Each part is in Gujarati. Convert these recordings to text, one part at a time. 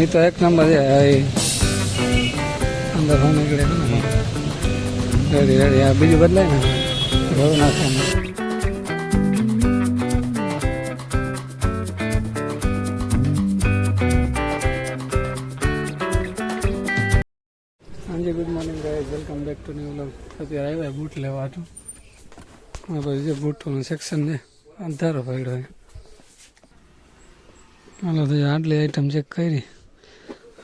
એ તો એક નંબર હું નીકળે છે ને રેડી રેડી આ બીજું બદલાય ને. ઘરું નાખવાનું. હાજી good welcome back to new vlog અત્યારે આવ્યા બૂટ લેવા હતું જે બૂટોનું સેક્શન છે, અંધારો પડ્યો હાલો, તો આટલી આઈટમ ચેક કરી.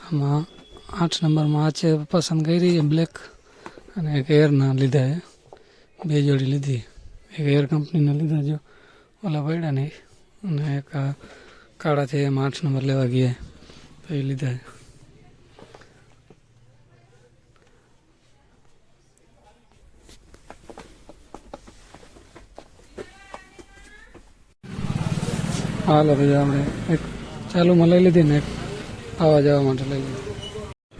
આમાં આઠ નંબરમાં આ છે પસંદ કરી છે બ્લેક અને એક એરના લીધા છે બે જોડી લીધી. એક એર કંપનીના લીધા જો ઓલા પડ્યા નહીં અને એક કાળા છે, એમાં આઠ નંબર લેવા ગયા તો એ લીધા છે હાલો ભાઈ, આપણે એક ચાલુમાં લઈ લીધી ને એક. આવવા જવા માટે લઈ લીધી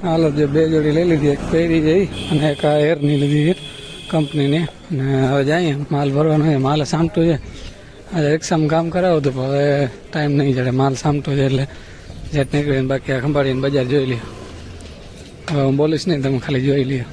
હાલો, જે બે જોડી લઈ લીધી, એક પહેરી જઈ અને એક આ એરની લીધી છે કંપનીની. અને હવે જઈએ, માલ ભરવાનો છે, માલ સામટું છે. આજે રિક્ષામાં કામ કરાવું હતું હવે ટાઈમ નહીં જડે માલ સામટું છે એટલે જેટ નીકળીને બાકી આ ખંભાળીને બજાર જોઈ લ્યો. હવે હું બોલીશ નહીં, તમે ખાલી જોઈ લ્યો.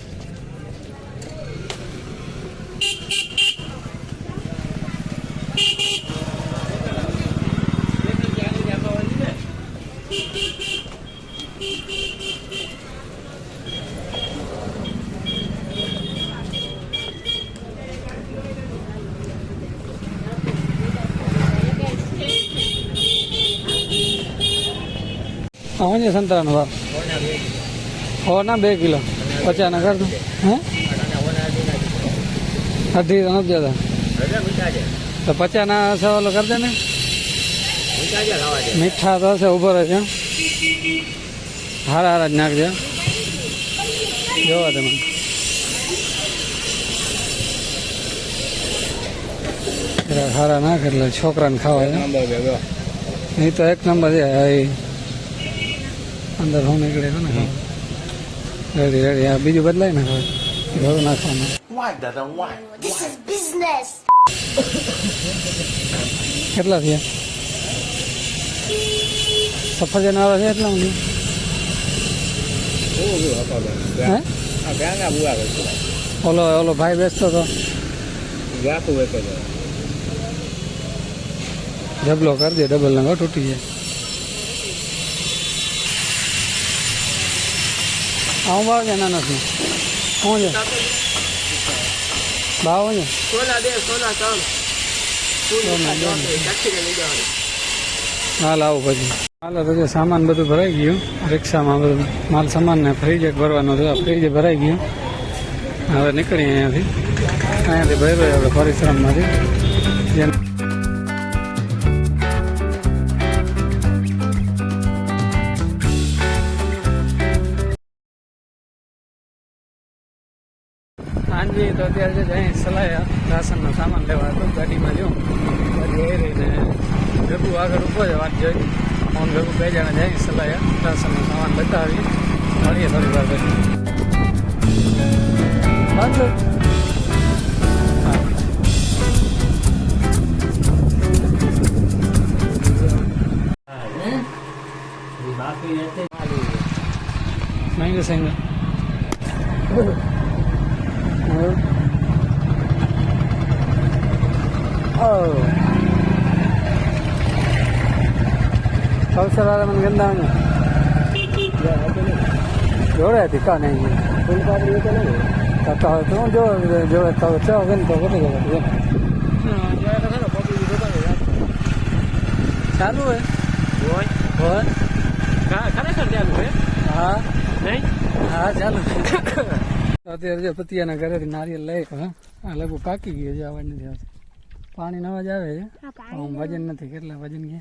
ના બે કિલો. પચાસના કર દો હે? અઢી નથી જતા. તો પચાના સવાલો કરી દે ને. મીઠા તો હશે ઊભો રહેશે હારા હારા જ નાખજો. જોવા તમે મને. હારા નાખ એટલે છોકરાને ખાવા નહીં એ તો એક નંબર છે અંદર હું નીકળે છે ને રેડી રેડી. આ બીજું બદલાય ને હવે. ઘર નાખવાનું. Why, Dada? Why? This is business. કેટલા થયા? સફરજન વાળા છે એટલા મને ઓલો ઓલો ભાઈ બેસતો તો. ઝબલો કરી દે ડબલ ને તૂટી જાય. આવું ભાવ છે એના નથી. શું છે? ભાવ છે પછી હાલ આવું પછી. હાલો તો સામાન બધું ભરાઈ ગયું રિક્ષામાં બધું. માલ સામાન ને ફ્રીજ એક ભરવાનો હતો ફ્રીજ ભરાઈ ગયું. હવે નીકળીએ અહીંયાથી. અહીંયાથી ભર્યો આપણે પરિશ્રમમાંથી. જેમ અત્યારે જે અહીં સલાયા રાશનનો સામાન લેવા હતો, ગાડીમાં જો. ગાડી એ રહીને ભેગું આગળ ઊભો છે, વાત જોઈ. ફોન ભેગું બે જણા જાય સલાયા રાશનનો સામાન બતાવી. મળીએ થોડી વાર પછી. વાંધો હા. મહેંગો ફૂલ પાપડી તો નહીં તો તો તું જો જોડે તો ચો તો ચાલુ હે હોય હોય ખરેખર ચાલુ હે હા નહીં હા ચાલુ છે. અત્યારે પતિયાના ઘરેથી નારિયેલ લઈ હા. લગભગ પાકી ગયો છે નથી પાણી નવા જ આવે છે. હું વજન નથી કેટલા વજન કે?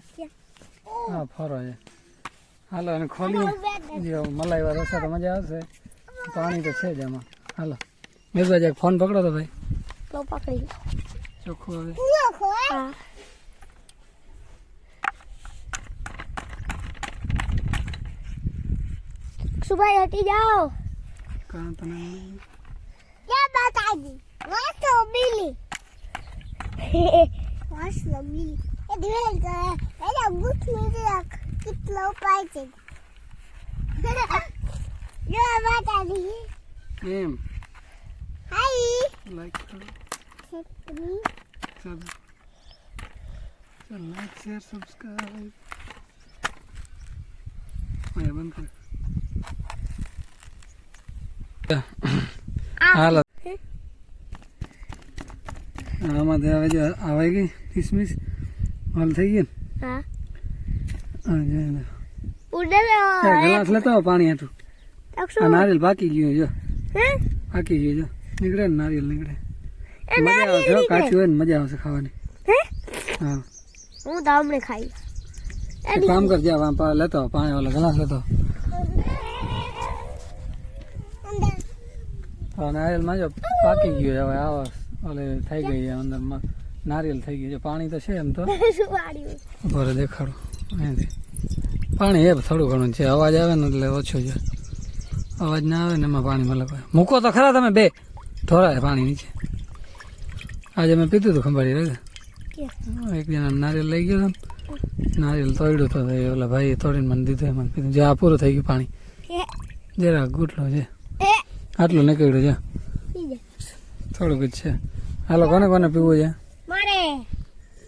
હા ફરો છે હાલો અને ખોલી જો મલાઈ વાર રસા તો મજા આવશે. પાણી તો છે જ એમાં હાલો. મેઘભાઈ ફોન પકડો તો ભાઈ. તો પકડી ચોખ્ખું હવે સુભાઈ હટી જાઓ. કાં તને યા બાતાજી વાતો બિલી. Wash lovely. It will go. And a good music. Keep low fighting. You are my I need. Hi. Like. to me. Sub. So like, share, subscribe. My event. Yeah. આમાં હવે જો આવાઈ ગઈ કિસમિસ. હાલ થઈ ગઈ હા. ને ગ્લાસ લેતો પાણી હાટું આ નારિયેલ બાકી ગયું જો. બાકી ગયું જો. નીકળે ને નારિયેલ નીકળે. મજા આવે આવશે કાચું હોય ને મજા આવશે ખાવાની. હા? હું. તો હમણે ખાઈ. કામ કરજે આમ લેતો પાણી વાળો ગ્લાસ લેતો નારિયેલમાં જો પાકી ગયું હવે આવો. ઓલે થઈ ગઈ અંદરમાં અંદર નારિયેલ થઈ ગયું છે. પાણી તો છે એમ તો. ભરે દેખાડો. અહીંથી. પાણી એ થોડું ઘણું છે. અવાજ આવે ને એટલે ઓછો છે. અવાજ ના આવે ને એમાં પાણી મળે મૂકો તો ખરા તમે બે. થોડા પાણી નીચે. આજે મેં પીધું હતું ખંભાળી રહે એક જણા નારિયેલ લઈ ગયો ને નારિયેલ તોડ્યું તો ઓલા ભાઈ તોડીને મને દીધું એમાં પીધું. જે આ પૂરું થઈ ગયું પાણી. જરા ગુટલો છે. આટલું નીકળ્યું છે. થોડુંક જ છે. હાલો કોને કોને પીવું છે? મારે.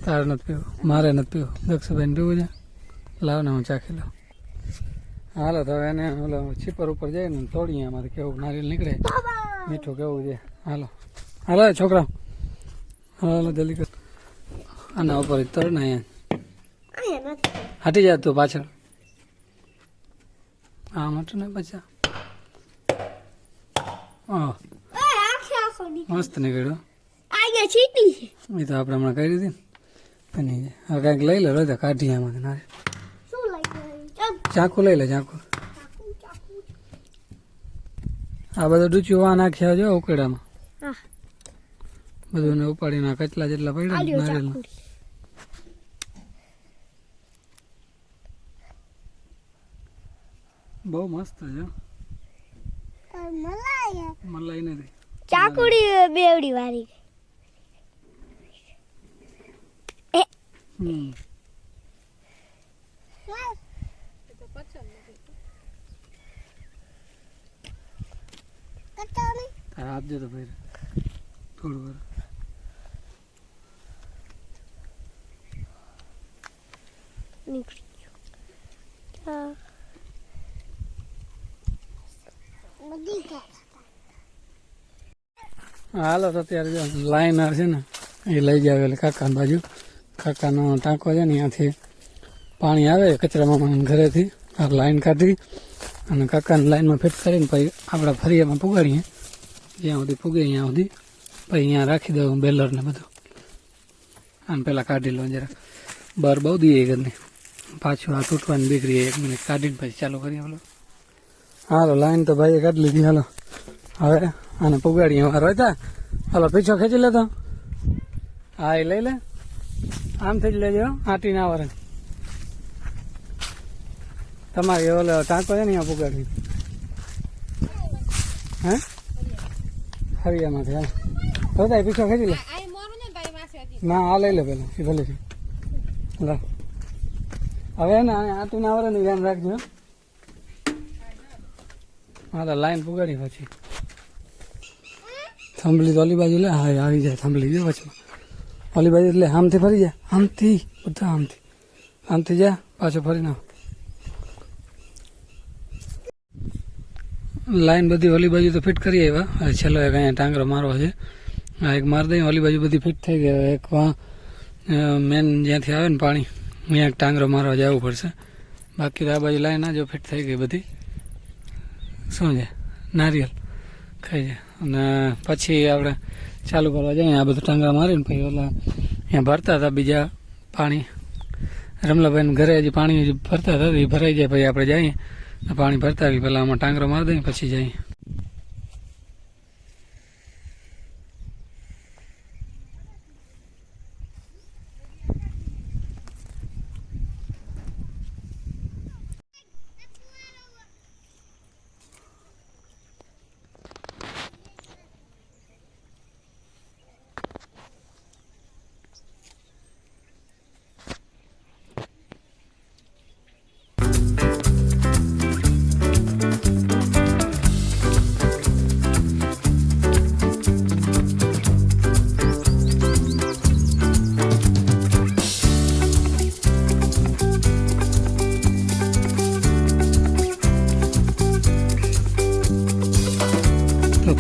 તારે નથી પીવું? મારે નથી પીવું? દક્ષુભાઈને પીવું છે? લાવ ને હું ચાખી લઉં. હાલો તો એને ઓલો છીપર ઉપર જઈને તોડીએ એમાંથી કેવું નારિયેલ નીકળે. મીઠું કેવું છે? હાલો. હાલો છોકરા. હાલો જલ્દી કર. આના ઉપર તળ ને અહીંયા. હટી જાય તું પાછળ. હા મટું ને પાછા. ની મસ્ત નીકળ્યું. ચીટી એ તો આપણે હમણાં કરી હતી ને. હવે કાંઈક લઈ લે રોજા કાઢી લઈ ગયું ચાકુ લઈ લે ચાકુ. આ બધું ડૂચ્યું વા નાખ્યા જો ઉકેડામાં બધું ને ઉપાડીને આ કચલા જેટલા પડ્યા ને. ચાકુ બહુ મસ્ત છે મલાઈ. નથી. ચાકુડી બેવડી વાળી હમ. તારે તો ભાઈ. થોડું વાર. હાલો તો અત્યારે લાઈનર છે ને, એ લઈ જાવ એટલે કાકા બાજુ. કાકાનો ટાંકો છે ને ત્યાંથી પાણી આવે કચરામાં ઘરેથી લાઈન કાઢી અને કાકાને લાઈનમાં ફિટ કરીને પછી આપણે ફરિયામાં પુગાડીએ. જ્યાં સુધી પુગે ત્યાં સુધી પછી અહીંયા રાખી દઉં બેલર ને બધું. આને પહેલાં કાઢી લો જરાક બહાર બહુ દઈએ ઘરની. પાછું આ તૂટવાની બીકરી એક મિનિટ કાઢીને પછી ચાલુ કરીએ બોલો. હાલો, લાઈન તો ભાઈએ કાઢી લીધી, હાલો. હવે આને પુગાડીએ. હોય રોતા હાલો, પીછો ખેંચી લેતો. હા, એ લઈ લે. આમથી જ લેજો આટી ના વરે. તમારી ઓલો ટાંકો છે ને અહીંયા પુગાડી હે? ફરિયામાંથી હા રોતા પીછો ખેંચી લે. ના આ લઈ લે પેલા એ ભલે છે. લે. હવે ને આટું ના વરે ધ્યાન રાખજો. હા તો લાઈન પુગાડી પછી. થાંભલી તો ઓલી બાજુ લે હા આવી જાય થાંભલી જો વચમાં. ઓલી બાજુ એટલે આમથી ફરી જાય આમથી બધા આમથી આમથી જા, પાછો ફરીને. લાઈન બધી ઓલી બાજુ તો ફિટ કરી આવ્યા. હવે છેલ્લો એક અહીંયા ટાંગરો મારવો છે. આ એક મારી દઈએ ઓલી બાજુ બધી ફિટ થઈ ગઈ એક મેન જ્યાંથી આવે ને પાણી, અહીંયા એક ટાંગરો મારવા જવું પડશે. બાકી તો આ બાજુ લાઈન આ જો ફિટ થઈ ગઈ બધી. શું છે? નારિયેલ. ખાઈ જાય અને પછી આપણે ચાલુ કરવા જઈએ, આ બધું ટાંગા મારીને પછી ઓલા અહીંયા ભરતા હતા બીજા પાણી. રમલાભાઈને ઘરે હજી પાણી હજી ભરતા હતા, એ ભરાઈ જાય પછી આપણે જઈએ. પાણી ભરતા આવી પહેલાં આમાં ટાંગરો મારી દઈએ, પછી જઈએ.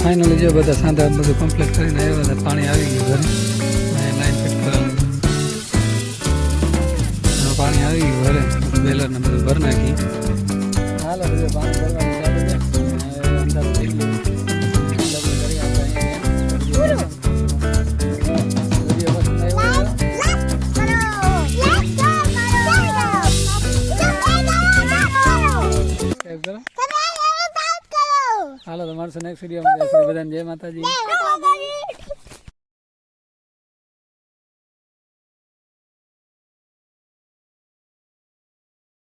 ફાઇનલી જો બધા સાંધા બધું કમ્પ્લીટ કરીને આવ્યા હતા, પાણી આવી ગયું ઘરે. લાઈન ફિટ કરવાનું. પાણી આવી ગયું ઘરે. બેલરને બધું ભર નાખી. હાલો, બધું પાણી ભરવાનું કરો નેક્સ્ટ વિડીયોમાં બધાને જય માતાજી કરો